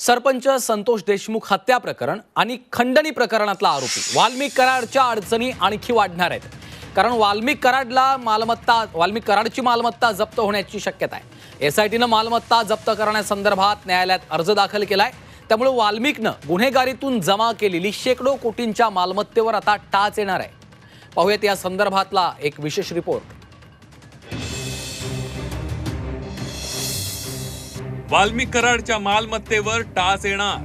सरपंच संतोष देशमुख हत्या प्रकरण आणि खंडणी प्रकरणातला आरोपी. वाल्मिक कराडच्या अडचणी आणखी वाढणार आहेत. कारण वाल्मिक कराडला मालमत्ता वाल्मिक कराडची मालमत्ता जप्त होण्याची शक्यता आहे. एसआयटीनं मालमत्ता जप्त करण्यासंदर्भात न्यायालयात अर्ज दाखल केलाय. त्यामुळे वाल्मिकनं गुन्हेगारीतून जमा केलेली शेकडो कोटींच्या मालमत्तेवर आता टाच येणार आहे. पाहूयात या संदर्भातला एक विशेष रिपोर्ट वाल्मिक कराडच्या मालमत्तेवर टास येणार.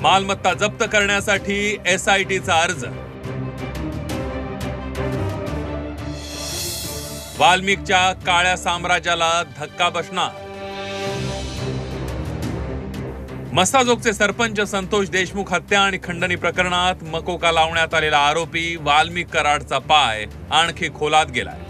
मालमत्ता जप्त करण्यासाठी एस आय टीचा अर्ज. वाल्मिकच्या काळ्या साम्राज्याला धक्का बसणार. मस्ताजोगचे सरपंच संतोष देशमुख हत्या आणि खंडणी प्रकरणात मकोका लावण्यात आलेला आरोपी वाल्मिक कराडचा पाय आणखी खोलात गेलाय.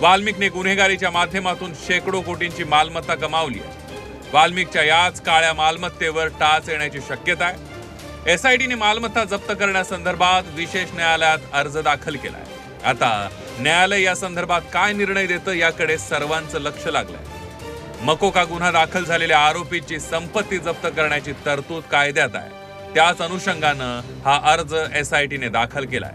वाल्मिकने गुन्हेगारीच्या माध्यमातून शेकडो कोटींची मालमत्ता कमावली आहे. वाल्मिकच्या याच काळ्या मालमत्तेवर टाच येण्याची शक्यता आहे. एसआयटीने मालमत्ता जप्त करण्यासंदर्भात विशेष न्यायालयात अर्ज दाखल केलाय. आता न्यायालय या संदर्भात काय निर्णय देतं याकडे सर्वांचं लक्ष लागलंय. मकोका गुन्हा दाखल झालेल्या आरोपीची संपत्ती जप्त करण्याची तरतूद कायद्यात आहे. त्याच अनुषंगानं हा अर्ज एसआयटीने दाखल केलाय.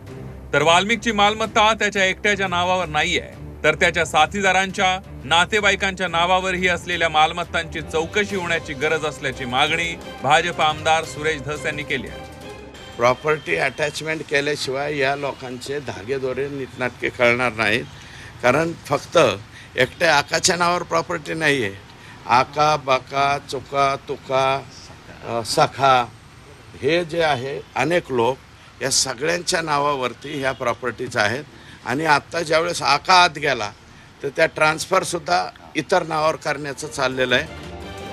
तर वाल्मिकची मालमत्ता त्याच्या एकट्याच्या नावावर नाही आहे तर त्याच्या साथीदारांच्या नातेवाईकांच्या नावावरही असलेल्या मालमत्तांची चौकशी होण्याची गरज असल्याची मागणी भाजप आमदार सुरेश धस यांनी केली आहे. प्रॉपर्टी अटॅचमेंट केल्याशिवाय या लोकांचे धागेदोरे नीटनाटके कळणार नाहीत. कारण फक्त एकट्या आकाच्या नावावर प्रॉपर्टी नाही आहे आका बाका चुका तुका सखा हे जे आहे अनेक लोक या सगळ्यांच्या नावावरती ह्या प्रॉपर्टीज आहेत. आणि आत्ता ज्यावेळेस आका आत गेला तर त्या ट्रान्सफरसुद्धा इतर नावावर करण्याचं चाललेलं आहे.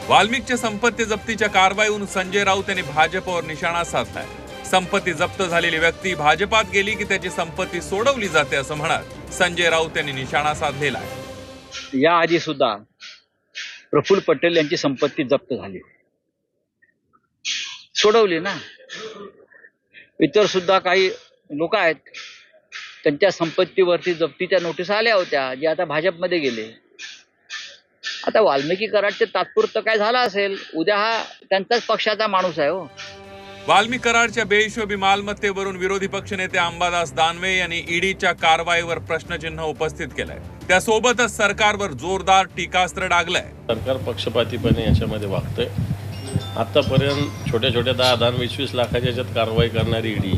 वाल्मिकच्या संपत्ती जप्तीच्या कारवाईहून संजय राऊत यांनी भाजपवर निशाणा साधलाय. संपत्ती जप्त झालेली व्यक्ती भाजपात गेली की त्याची संपत्ती सोडवली जाते असं म्हणत संजय राऊत यांनी निशाणा साधलेला आहे. याआधी सुद्धा प्रफुल्ल पटेल यांची संपत्ती जप्त झाली. सोडवली ना? इतर सुद्धा काही लोक आहेत त्यांच्या संपत्तीवरती जप्तीच्या नोटीस आल्या होत्या जे आता भाजपमध्ये गेले. आता वाल्मिकी कराडचे तात्पुरतं काय झालं असेल? उद्या हा त्यांचाच पक्षाचा माणूस आहे हो. वाल्मिक कराडच्या बेहिशोबी मालमत्तेवरून विरोधी पक्षनेते अंबादास दानवे यांनी ईडीच्या कारवाईवर प्रश्नचिन्ह उपस्थित केलंय. त्यासोबतच सरकारवर जोरदार टीकास्त्र डागलंय. सरकार पक्षपातीपणे याच्यामध्ये वागतंय. आत्तापर्यंत छोट्या छोट्या दहा दहा वीस वीस लाखाच्या याच्यात कारवाई करणारी ईडी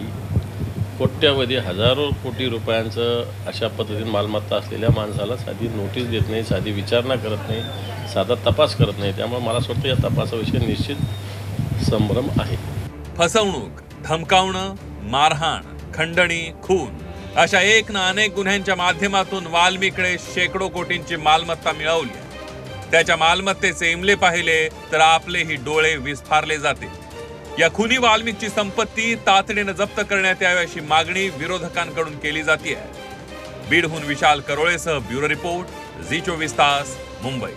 कोट्यावधी हजारो कोटी रुपयांचं अशा पद्धतीने मालमत्ता असलेल्या माणसाला साधी नोटीस देत नाही साधी विचारणा करत नाही साधा तपास करत नाही. त्यामुळे मला असं वाटतं या तपासाविषयी निश्चित संभ्रम आहे. फसवणूक धमकावणं मारहाण खंडणी खून अशा एक ना अनेक गुन्ह्यांच्या माध्यमातून वाल्मिकडे शेकडो कोटींची मालमत्ता मिळवली त्याच्या मालमत्तेचे इमले पाहिले तर आपलेही डोळे विस्फारले जातील. या खुनी वाल्मिकची संपत्ती तातडीनं जप्त करण्यात यावी अशी मागणी विरोधकांकडून केली जाते बीडहून विशाल करोळेसह ब्युरो रिपोर्ट झी चोवीस तास मुंबई.